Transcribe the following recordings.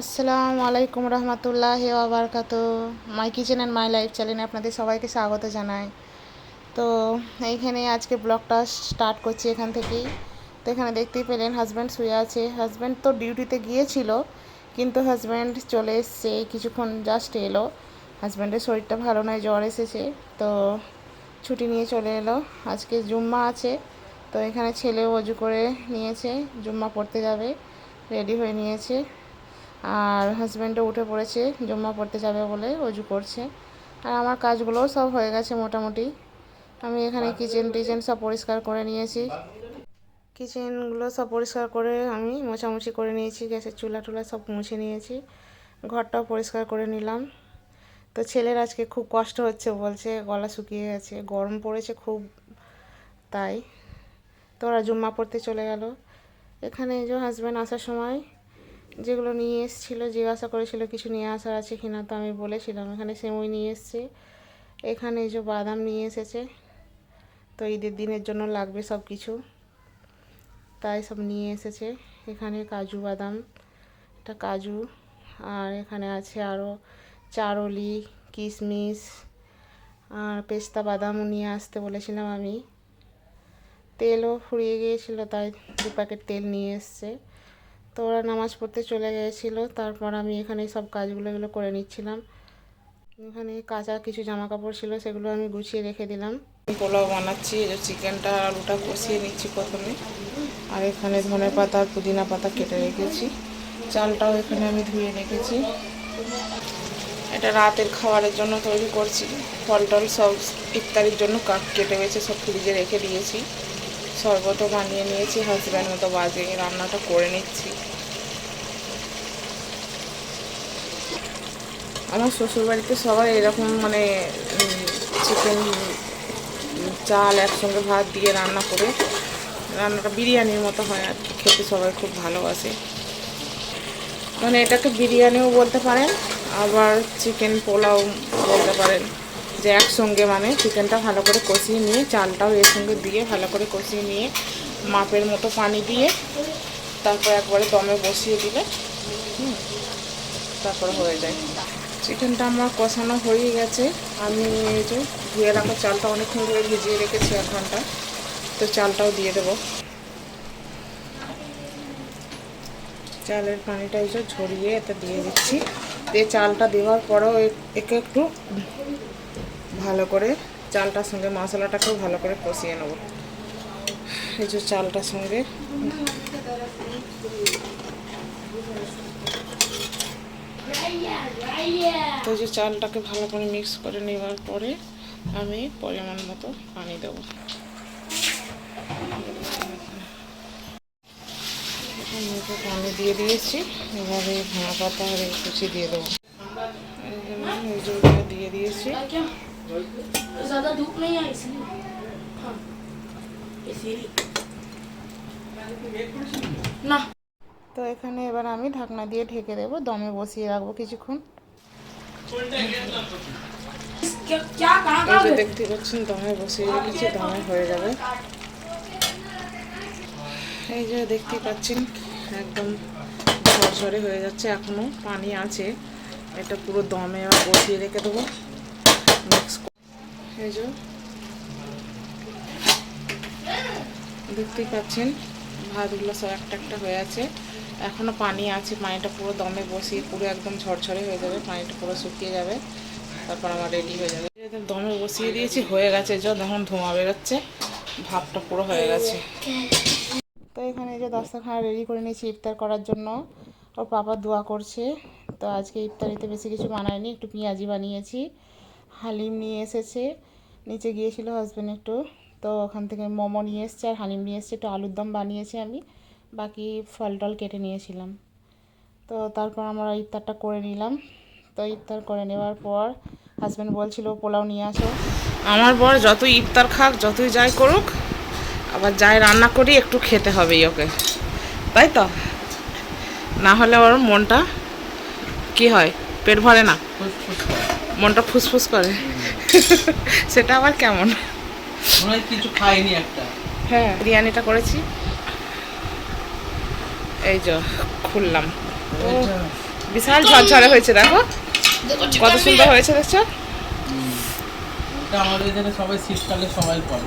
আসসালামু আলাইকুম রহমতুল্লাহ আবরকাত my kitchen and my life চ্যানেলে আপনাদের সবাইকে স্বাগত জানাই। তো এইখানে আজকে ব্লগটা স্টার্ট করছি এখান থেকেই। তো এখানে দেখতেই পেলেন হাজব্যান্ড শুয়ে আছে। হাজব্যান্ড তো ডিউটিতে গিয়েছিল, কিন্তু হাজব্যান্ড চলে এসছে, কিছুক্ষণ জাস্ট এলো। হাজব্যান্ডের শরীরটা ভালো নয়, জ্বর এসেছে। তো ছুটি নিয়ে চলে এলো। আজকে জুম্মা আছে, তো এখানে ছেলে অজু করে নিয়েছে, জুম্মা পড়তে যাবে রেডি হয়ে নিয়েছে। আর হাজব্যান্ডও উঠে পড়েছে, জম্মা পড়তে যাবে বলে অজু করছে। আর আমার কাজগুলোও সব হয়ে গেছে মোটামুটি। আমি এখানে কিচেন টিচেন সব পরিষ্কার করে নিয়েছি। কিচেনগুলো সব পরিষ্কার করে আমি মোছামুছি করে নিয়েছি, গ্যাসের চুলা টুলা সব মুছে নিয়েছি। ঘরটাও পরিষ্কার করে নিলাম। তো ছেলের আজকে খুব কষ্ট হচ্ছে বলছে, গলা শুকিয়ে গেছে, গরম পড়েছে খুব, তাই। তো ওরা জুম্মা পড়তে চলে গেল। এখানে যে হাজব্যান্ড আসার সময় যেগুলো নিয়ে এসেছিল, জিজ্ঞাসা করেছিল, কিছু নিয়ে আসার আছে কিনা? তো আমি বলেছিলাম, এখানে সেমই নিয়ে এসেছি। এখানে এই যে বাদাম নিয়ে এসেছে, তো ঈদের দিনের জন্য লাগবে সব কিছু তাই সব নিয়ে এসেছে। এখানে কাজু বাদাম এটা কাজু, আর এখানে আছে আরও চারলি, কিশমিশ, আর পেস্তা বাদামও নিয়ে আসতে বলেছিলাম আমি। তেলও ফুরিয়ে গিয়েছিল, তাই দু প্যাকেট তেল নিয়ে এসছে। তো ওরা নামাজ পড়তে চলে গিয়েছিল। তারপর আমি এখানে সব কাজগুলো এগুলো করে নিচ্ছিলাম। এখানে কাঁচা কিছু জামা কাপড় ছিল, সেগুলো আমি গুছিয়ে রেখে দিলাম। পোলাও বানাচ্ছি, এই যে চিকেনটা, আলুটা কষিয়ে নিচ্ছি প্রথমে। আর এখানে ধনে পাতা, পুদিনা পাতা কেটে রেখেছি। চালটাও এখানে আমি ধুয়ে রেখেছি। এটা রাতের খাবারের জন্য তৈরি করছি। ফল টল সব ইফতারির জন্য কাক কেটে গেছে, সব ফ্রিজে রেখে দিয়েছি। শরবতও বানিয়ে নিয়েছি হাজব্যান্ড মতো বাজে রান্নাটা করে নিচ্ছি। আমার শ্বশুরবাড়িতে সবাই এরকম মানে চিকেন চাল একসঙ্গে ভাত দিয়ে রান্না করে, রান্নাটা বিরিয়ানির মতো হয় আর খেতে সবাই খুব ভালোবাসে। মানে এটাকে বিরিয়ানিও বলতে পারেন, আবার চিকেন পোলাও বলতে পারেন। যে একসঙ্গে মানে চিকেনটা ভালো করে কষিয়ে নিয়ে, চালটাও এর সঙ্গে দিয়ে ভালো করে কষিয়ে নিয়ে, মাপের মতো পানি দিয়ে তারপর একবারে দমে বসিয়ে দিলে তারপর হয়ে যায়। চিকেনটা আমার কষানো হয়ে গেছে। আমি এই যে ধুয়ে রাখা চালটা অনেকক্ষণ ধরে ভিজিয়ে রেখেছি এক ঘণ্টা। তো চালটাও দিয়ে দেবো। চালের পানিটা এই যে ঝরিয়ে এটা দিয়ে দিচ্ছি। দিয়ে চালটা দেওয়ার পরেও একে একটু ভালো করে চালটার সঙ্গে মশলাটাকেও ভালো করে কষিয়ে নেব। এই যে চালটার সঙ্গে। তো যে চালটাকে ভালো করে মিক্স করে নেওয়ার পরে আমি পরিমাণ মতো পানি দেবো। পানি দিয়ে দিয়েছি এবারে ধনা পাতা আর কুচি দিয়ে দেবো। দিয়ে দিয়েছি। ज्यादा धूप नहीं है इसलिए हाँ इसीलिए ना তো এখানে এবার আমি ঢাকনা দিয়ে ঢেকে দেবো দমে বসিয়ে রাখবো কিছুক্ষণ क्या क्या कहाँ এই कहाँ যে गए? দেখতে পাচ্ছেন দমে বসিয়ে রেখেছি দমে হয়ে যাবে এই যে দেখতে পাচ্ছেন একদম ঝরঝরে হয়ে যাচ্ছে এখনো পানি আছে এটা পুরো দমে আবার বসিয়ে রেখে দেবো মিক্স এই দেখতেই পাচ্ছেন, ভাতগুলো সব একটা একটা হয়ে আছে। এখনও পানি আছে, পানিটা পুরো দমে বসিয়ে, পুরো একদম ঝরঝরে হয়ে যাবে, পানিটা পুরো শুকিয়ে যাবে। তারপর আমার রেডি হয়ে যাবে। দমে বসিয়ে দিয়েছি, হয়ে গেছে যে যখন ধোঁয়া বেরোচ্ছে, ভাতটা পুরো হয়ে গেছে। তো এখানে যে দস্তরখানা রেডি করে নিয়েছি ইফতার করার জন্য। ওর পাপা দোয়া করছে। তো আজকে ইফতারিতে বেশি কিছু বানায়নি, একটু পেঁয়াজি বানিয়েছি। হালিম নিয়ে এসেছে। নিচে গিয়েছিল হাজব্যান্ড একটু। তো ওখান থেকে মোমো নিয়ে এসছে আর হালিম নিয়ে এসছে। একটু আলুর দম বানিয়েছি আমি। বাকি ফল টল কেটে নিয়েছিলাম। তো তারপর আমরা ইফতারটা করে নিলাম। তো ইফতার করে নেওয়ার পর হাজব্যান্ড বলছিল, পোলাও নিয়ে আসো। আমার বর যতই ইফতার খাক, যতই যাই করুক, আবার যাই রান্না করি, একটু খেতে হবেই ওকে। তাই তো? না হলে ওর মনটা কি হয়? পেট ভরে না? মনটা ফুসফুস করে। সেটা আবার কেমন? কিছু খাইনি একটা। হ্যাঁ বিরিয়ানিটা করেছি। এই যে খুললাম। বিশাল ঝরঝরে হয়েছে দেখো। কত সুন্দর হয়েছে দেখছ? আমাদের এখানে সবাই শীতকালে সবাই করে।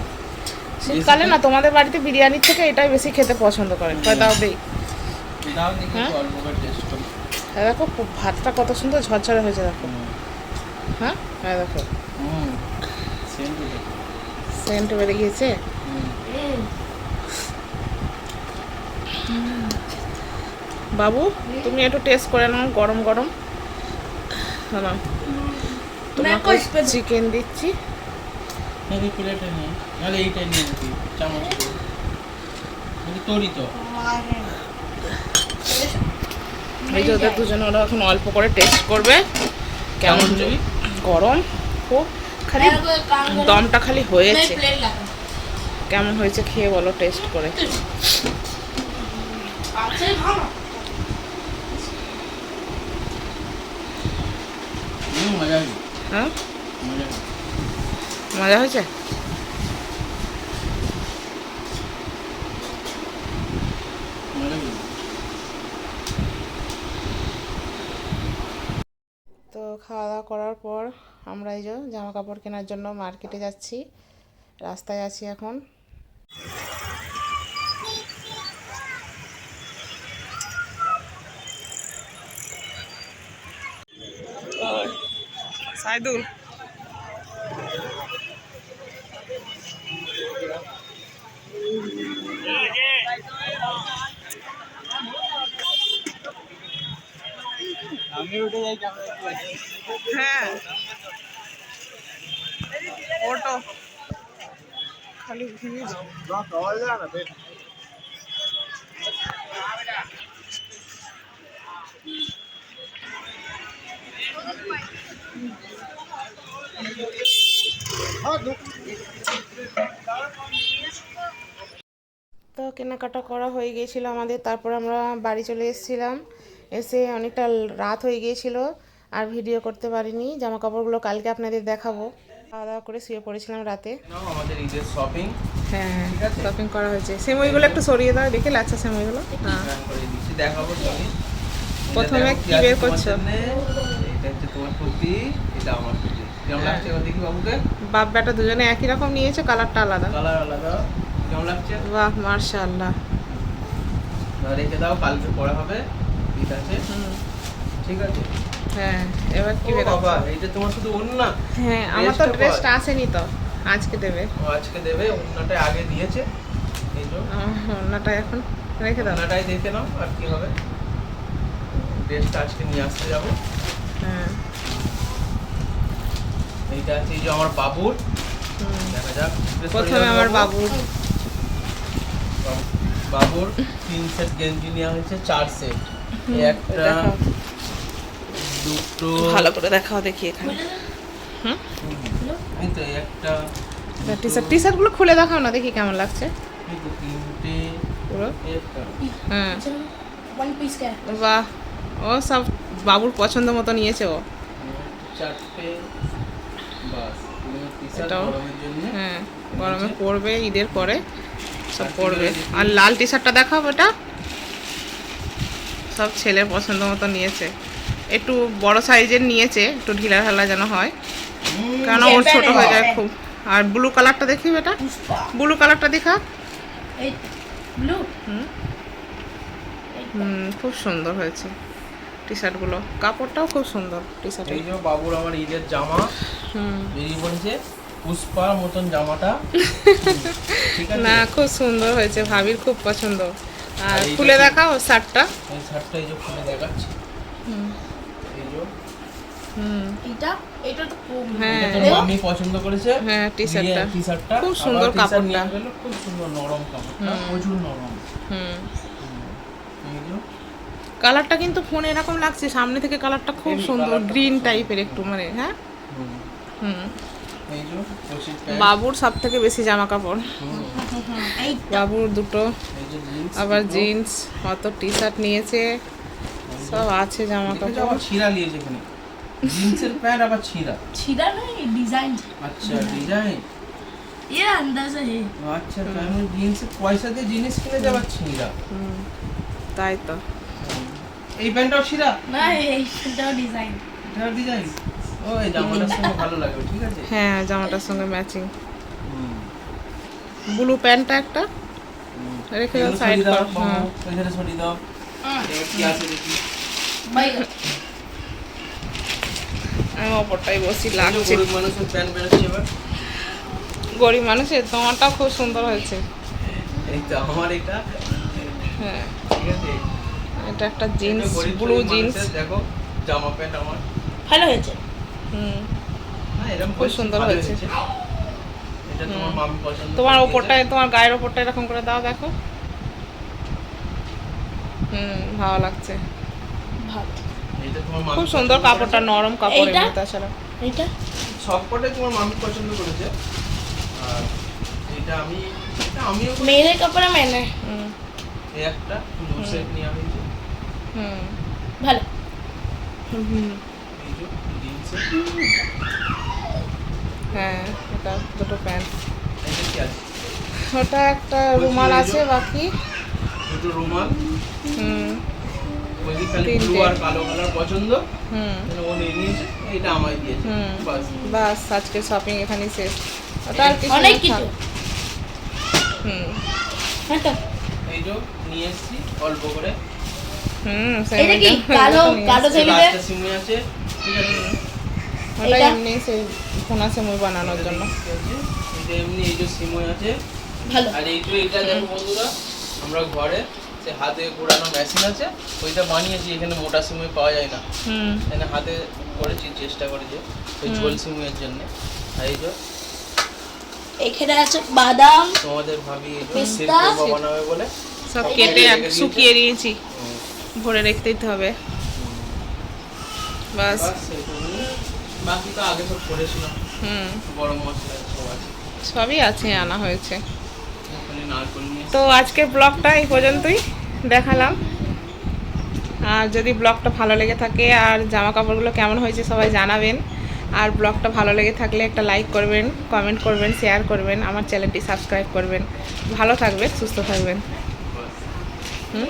শীতকালে না তোমাদের বাড়িতে বিরিয়ানির থেকে এটাই বেশি খেতে পছন্দ করে। দাও দেই। হ্যাঁ? দেখো ভাতটা কত সুন্দর ঝরঝরে হয়েছে দেখো। হ্যাঁ? হ্যাঁ দেখো। সেন্ট বেড়ে গিয়েছে বাবু তুমি একটু টেস্ট করে নাও গরম গরম। হ্যালো তোমাকে চিকেন দিচ্ছি। এই প্লেটে নিয়ে নাহলে এইটাই নিয়ে নিবি চামচ তোরই তো। এই যে ওদের দুজনে ওরা এখন অল্প করে টেস্ট করবে। কেমন নিবি? গরম খুব খালি দমটা খালি হয়েছে। কেমন হয়েছে খেয়ে বলো টেস্ট করে। হ্যাঁ? মজা হয়েছে মজা হবে তো খাওয়া দাওয়া করার পর আমরা এই যে জামা কাপড় কেনার জন্য মার্কেটে যাচ্ছি। রাস্তায় আছি এখন। সাইদুল আমি উঠে যাই হ্যাঁ। অটো খালি তো কেনাকাটা করা হয়ে গিয়েছিল আমাদের তারপর আমরা বাড়ি চলে এসেছিলাম। এসে অনেকটা রাত হয়ে গিয়েছিল আর ভিডিও করতে পারিনি। জামা কাপড়গুলো কালকে আপনাদের দেখাবো। খাওয়া দাওয়া করে শুয়ে পড়েছিলাম রাতে। আমাদের ঈদের শপিং হ্যাঁ শপিং করা হয়েছে। সেমইগুলো একটু সরিয়ে দাও দেখে লাচ্ছা সেমইগুলো। হ্যাঁ। দেখাবো প্রথমে কি বের করছ? এটা হচ্ছে তোমার কুর্তি এটা আমার কুর্তি। কেমন হ্যাঁ। লাগছে দেখি বাবুকে? বাপ বেটা দুজনে একই রকম নিয়েছে কালারটা আলাদা। কালার আলাদা। কেমন লাগছে? বাহ মার্শাল্লাহ। রেখে দাও কালকে পড়া হবে। ঠিক আছে। ঠিক আছে? হ্যাঁ এবার কি বের বাবা এইটা তোমার শুধু অন্য হ্যাঁ আমার তো ড্রেসটা ড্রেসটা আসেনি তো আজকে দেবে। ও আজকে দেবে অন্যটা আগে দিয়েছে। এই জন্য আমার এখন রেখে দাও। অন্যটাই দেখে নাও আর কি হবে। ড্রেসটা আজকে নিয়ে আসতে যাব। হ্যাঁ। এইটা আছে যে আমার বাবুর। দেখা যাক প্রথমে আমার বাবুর। বাবুর তিন সেট গেঞ্জি নেওয়া হয়েছে চার সেট একটা দুটো। ভালো করে দেখাও দেখি এখানে। হুম? এই একটা টি শার্ট টি শার্টগুলো খুলে দেখাও না দেখি কেমন লাগছে। হ্যাঁ বাহ ও সব বাবুর পছন্দ মতো নিয়েছে ও। হ্যাঁ গরমে পড়বে ঈদের পরে সব পড়বে। আর লাল টি শার্টটা দেখাও ওটা। সব ছেলের পছন্দ মতো নিয়েছে। একটু বড় সাইজের নিয়েছে একটু ঢিলা ঢালা যেন হয়। কারণ ওর ছোট হয়ে যায় খুব। আর ব্লু কালারটা দেখি বেটা? ব্লু কালারটা দেখা। হুম। খুব সুন্দর হয়েছে টি শার্টগুলো কাপড়টাও খুব সুন্দর টি শার্ট এই যে বাবুর আমার ঈদের জামা। হুম। বেরিয়ে পড়েছে পুষ্পার মতন জামাটা। না খুব সুন্দর হয়েছে। ভাবির খুব পছন্দ। আর খুলে? দেখাও শার্টটা। এই শার্টটা এই যে খুলে দেখাচ্ছি। হুম। এই যে। হুম। এটা এটা তো খুব- হ্যাঁ। মামি পছন্দ করেছে। হ্যাঁ, টি-শার্টটা। টি। শার্টটা? খুব সুন্দর কাপড়টা। খুব সুন্দর নরম কাপড়টা হুম। প্রচুর নরম। হুম। কালারটা কিন্তু ফোনে এরকম লাগছে সামনে থেকে কালারটা খুব সুন্দর গ্রিন টাইপের একটু মানে হ্যাঁ? হুম। হুম এই যে পঁচিশ প্যান্ট বাবুর সব থেকে বেশি জামা কাপড় হুম। এই বাবুর দুটো এই যে জিন্স আবার জিন্স অত টি শার্ট নিয়েছে সব আছে জামা দেখেছো কাপড় আবার ছিঁড়া নিয়েছে এখানে জিন্সের প্যান্ট আবার ছিঁড়া ছিড়া नहीं डिजाइन আচ্ছা ডিজাইন ये अंदर से है আচ্ছা তাহলে জিন্সের পয়সা দিয়ে জিনিস কিনে যাবার ছিঁড়া হুম তাই তো এই প্যান্টটাও ছিঁড়া না এইটাও ডিজাইন এটার ডিজাইন হ্যাঁ জামাটার সঙ্গে ম্যাচিং ব্লু প্যান্টটা একটা? রেখে দাও সাইড দাও, কর হ্যাঁ এখানে দাও। কি আছে দেখি। বাইরে আমি ওপরটাই বসি লাগছে। গরিব মানুষের প্যান্ট বেরোচ্ছে এবার। গরিব মানুষের তোমারটাও খুব সুন্দর হয়েছে। এই তো আমার এটা। হ্যাঁ। ঠিক আছে? এটা একটা জিন্স ব্লু জিন্স দেখো জামা প্যান্ট আমার। ভালো হয়েছে। খুব সুন্দর হয়েছে। এটা তোমার হুম। পছন্দ তোমার ওপরটায় তোমার গায়ের ওপরটা এরকম করে দাও দেখো। হুম ভালো লাগছে। ভালো। দিয়েছে। তোমার খুব সুন্দর কাপড়টা নরম কাপড় এইটা? এমনি তাছাড়া এইটা? সব তোমার মামি পছন্দ করেছে। আর এটা আমি আমিও মেয়েদের কাপড়ে মেনে। হুম। এই একটা সেট নিয়ে হয়েছে হুম। ভালো। হুম। হ্যাঁ এটা দুটো প্যান্ট এটা কি আছে? ওটা একটা রুমাল আছে বাকি? দুটো রুমাল। হুম। বলছি খালি তিনটে। ব্লু আর কালো পছন্দ। হুম। তাহলে ও নিয়ে নিয়েছে এটা আমায় দিয়েছে। হুম। বাস। বাস আজকে শপিং এখানেই শেষ। ওটা আর কিছু অনেক কিছু। হুম। হ্যাঁ এই যে নিয়ে এসেছি অল্প করে। হুম এটা কি কালো কালো আছে। ওটা এমনি সেই সেমুই বানানোর জন্য। এটা এমনি এই যে সিমই আছে। ভালো। আর এই যে এটা দেখো বন্ধুরা আমরা ঘরে সে হাতে ঘোরানো মেশিন আছে ওইটা বানিয়েছি এখানে মোটা সিমই পাওয়া যায় না। হুম। এখানে হাতে করেছি চেষ্টা করেছি ওই ঝোল জন্য। আর এই যে এখানে আছে বাদাম তোমাদের ভাবি পিস্তা। বানাবে বলে। সব কেটে। শুকিয়ে দিয়েছি। ভরে রেখে দিতে হবে। বাস। বাকি তো আগে সব করেছিলাম হুম। গরম মশলা সব আছে। সবই আছে আনা হয়েছে। তো আজকের ব্লগটা এই পর্যন্তই দেখালাম। আর যদি ব্লগটা ভালো লেগে থাকে আর জামা কাপড়গুলো কেমন হয়েছে সবাই জানাবেন। আর ব্লগটা ভালো লেগে থাকলে একটা লাইক করবেন কমেন্ট করবেন শেয়ার করবেন আমার চ্যানেলটি সাবস্ক্রাইব করবেন। ভালো থাকবেন সুস্থ থাকবেন। হুম?